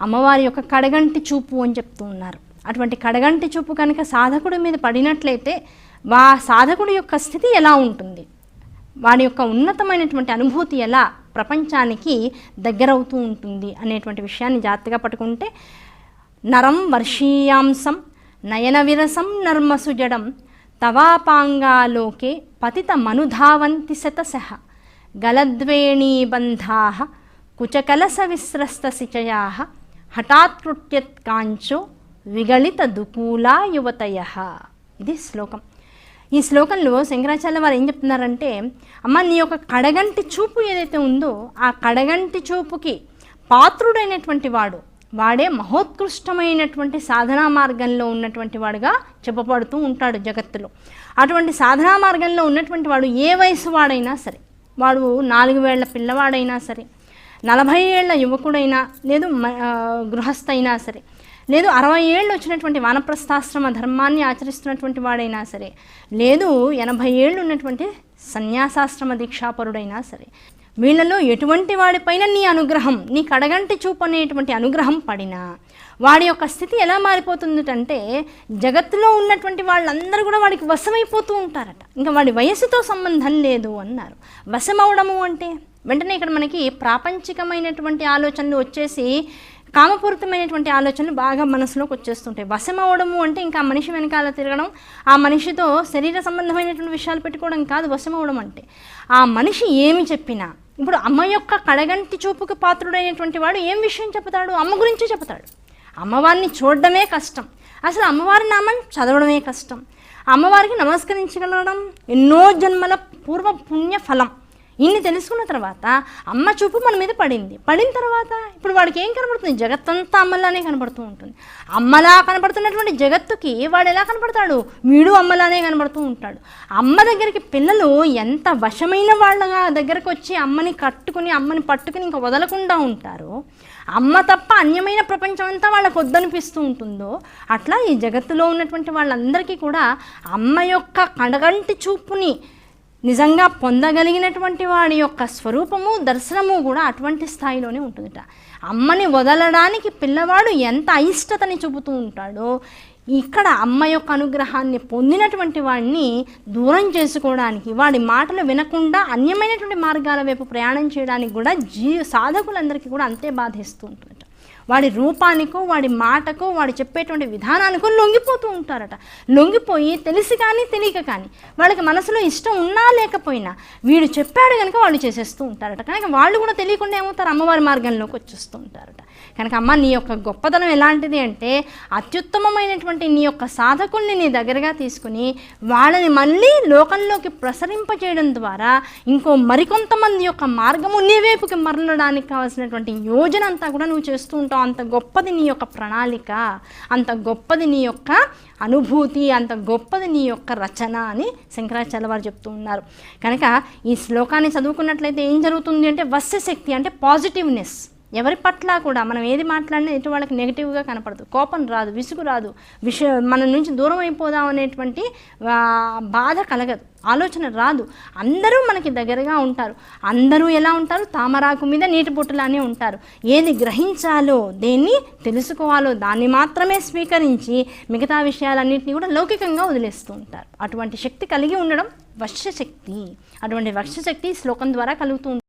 అమ్మవారి యొక్క కడగంటి చూపు అని చెప్తూ ఉన్నారు. అటువంటి కడగంటి చూపు కనుక సాధకుడి మీద పడినట్లయితే వా సాధకుడి యొక్క స్థితి ఎలా ఉంటుంది? వాడి యొక్క ఉన్నతమైనటువంటి అనుభూతి ఎలా ప్రపంచానికి దగ్గరవుతూ ఉంటుంది అనేటువంటి విషయాన్ని జాగ్రత్తగా పట్టుకుంటే నరం వర్షీయాంసం నయన విరసం నర్మసుజడం తవాపాంగాలోకే పతిత మనుధావంతి శతశ గలద్వేణీబంధా కుచకలస విస్రస్త సిచయా హఠాత్కృత్యత్కాంచో విగళిత దుకూలా యువతయ ఇది శ్లోకం. ఈ శ్లోకంలో శంకరాచార్య వారు ఏం చెప్తున్నారంటే అమ్మ నీ యొక్క కడగంటి చూపు ఏదైతే ఉందో ఆ కడగంటి చూపుకి పాత్రుడైనటువంటి వాడు వాడే మహోత్కృష్టమైనటువంటి సాధనా మార్గంలో ఉన్నటువంటి వాడుగా చెప్పబడుతూ ఉంటాడు జగత్తులో. అటువంటి సాధనా మార్గంలో ఉన్నటువంటి వాడు ఏ వయసు వాడైనా సరే వాడు నాలుగు వేళ్ళ పిల్లవాడైనా సరే నలభై ఏళ్ళ యువకుడైనా లేదు మ- గృహస్థైనా సరే లేదు అరవై ఏళ్ళు వచ్చినటువంటి వానప్రస్థాశ్రమ ధర్మాన్ని ఆచరిస్తున్నటువంటి వాడైనా సరే లేదు ఎనభై ఏళ్ళు ఉన్నటువంటి సన్యాసాశ్రమ దీక్షాపరుడైనా సరే వీళ్ళలో ఎటువంటి వాడిపైన నీ అనుగ్రహం నీ కడగంటి చూపు అనేటువంటి అనుగ్రహం పడినా వాడి యొక్క స్థితి ఎలా మారిపోతుందంటే జగత్తులో ఉన్నటువంటి వాళ్ళందరూ కూడా వాడికి వశమైపోతూ ఉంటారట. ఇంకా వాడి వయసుతో సంబంధం లేదు అన్నారు. వశమవడము అంటే? వెంటనే ఇక్కడ మనకి ప్రాపంచికమైనటువంటి ఆలోచనలు వచ్చేసి కామపూరితమైనటువంటి ఆలోచనలు బాగా మనసులోకి వచ్చేస్తుంటాయి. వశం అవ్వడము అంటే ఇంకా ఆ మనిషి వెనకాల తిరగడం ఆ మనిషితో శరీర సంబంధమైనటువంటి విషయాలు పెట్టుకోవడం కాదు వశం అవ్వడం అంటే. ఆ మనిషి ఏమి చెప్పినా ఇప్పుడు అమ్మ యొక్క కడగంటి చూపుకి పాత్రుడైనటువంటి వాడు ఏం విషయం చెబుతాడు అమ్మ గురించి చెబుతాడు అమ్మవారిని చూడడమే కష్టం. అసలు అమ్మవారి నామం చదవడమే కష్టం. అమ్మవారికి నమస్కరించగలగడం ఎన్నో జన్మల పూర్వ పుణ్య ఫలం ఇన్ని తెలుసుకున్న తర్వాత అమ్మ చూపు మన మీద పడింది. పడిన తర్వాత ఇప్పుడు వాడికి ఏం కనబడుతుంది? జగత్తంతా అమ్మలానే కనబడుతూ ఉంటుంది. అమ్మలా కనబడుతున్నటువంటి జగత్తుకి వాడు ఎలా కనబడతాడు? వీడు అమ్మలానే కనబడుతూ ఉంటాడు. అమ్మ దగ్గరికి పిల్లలు ఎంత వశమైన వాళ్ళగా దగ్గరకు వచ్చి అమ్మని కట్టుకుని అమ్మని పట్టుకుని ఇంకా వదలకుండా ఉంటారో అమ్మ తప్ప అన్యమైన ప్రపంచం అంతా వాళ్ళకు వద్దనిపిస్తూ ఉంటుందో అట్లా ఈ జగత్తులో ఉన్నటువంటి వాళ్ళందరికీ కూడా అమ్మ యొక్క కడగంటి చూపుని నిజంగా పొందగలిగినటువంటి వాడి యొక్క స్వరూపము దర్శనము కూడా అటువంటి స్థాయిలోనే ఉంటుందిట. అమ్మని వదలడానికి పిల్లవాడు ఎంత అయిష్టతని చూపుతూ ఉంటాడో ఇక్కడ అమ్మ యొక్క అనుగ్రహాన్ని పొందినటువంటి వాడిని దూరం చేసుకోవడానికి వాడి మాటలు వినకుండా అన్యమైనటువంటి మార్గాల వైపు ప్రయాణం చేయడానికి కూడా జీ సాధకులందరికీ కూడా అంతే బాధిస్తూ ఉంటుంది. వాడి రూపానికో వాడి మాటకో వాడు చెప్పేటువంటి విధానానికో లొంగిపోతూ ఉంటారట. లొంగిపోయి తెలిసి కానీ తెలియక కానీ వాళ్ళకి మనసులో ఇష్టం ఉన్నా లేకపోయినా వీడు చెప్పాడు కనుక వాళ్ళు చేసేస్తూ ఉంటారట. కనుక వాళ్ళు కూడా తెలియకుండా ఏమవుతారు? అమ్మవారి మార్గంలోకి వచ్చేస్తూ ఉంటారట. కనుక అమ్మ నీ యొక్క గొప్పతనం ఎలాంటిది అంటే అత్యుత్తమమైనటువంటి నీ యొక్క సాధకుల్ని నీ దగ్గరగా తీసుకుని వాళ్ళని మళ్ళీ లోకంలోకి ప్రసరింపజేయడం ద్వారా ఇంకో మరికొంతమంది యొక్క మార్గము నీ వైపుకి మరలడానికి కావాల్సినటువంటి యోజన అంతా కూడా నువ్వు చేస్తూ ఉంటావు. అంత గొప్పది నీ యొక్క ప్రణాళిక అంత గొప్పది నీ యొక్క అనుభూతి అంత గొప్పది నీ యొక్క రచన అని శంకరాచార్య వారు చెప్తూ ఉన్నారు. కనుక ఈ శ్లోకాన్ని చదువుకున్నట్లయితే ఏం జరుగుతుంది అంటే వస్య శక్తి అంటే పాజిటివ్నెస్. ఎవరి పట్ల కూడా మనం ఏది మాట్లాడినా ఎటు వాళ్ళకి నెగిటివ్గా కనపడదు. కోపం రాదు విసుగు రాదు. విష మన నుంచి దూరం అయిపోదాం అనేటువంటి బాధ కలగదు. ఆలోచన రాదు. అందరూ మనకి దగ్గరగా ఉంటారు. అందరూ ఎలా ఉంటారు? తామరాకు మీద నీటి బొట్టులానే ఉంటారు. ఏది గ్రహించాలో దేన్ని తెలుసుకోవాలో దాన్ని మాత్రమే స్వీకరించి మిగతా విషయాలన్నింటినీ కూడా లౌకికంగా వదిలేస్తూ ఉంటారు. అటువంటి శక్తి కలిగి ఉండడం వశ్య శక్తి అటువంటి వశ్య శక్తి శ్లోకం ద్వారా కలుగుతూ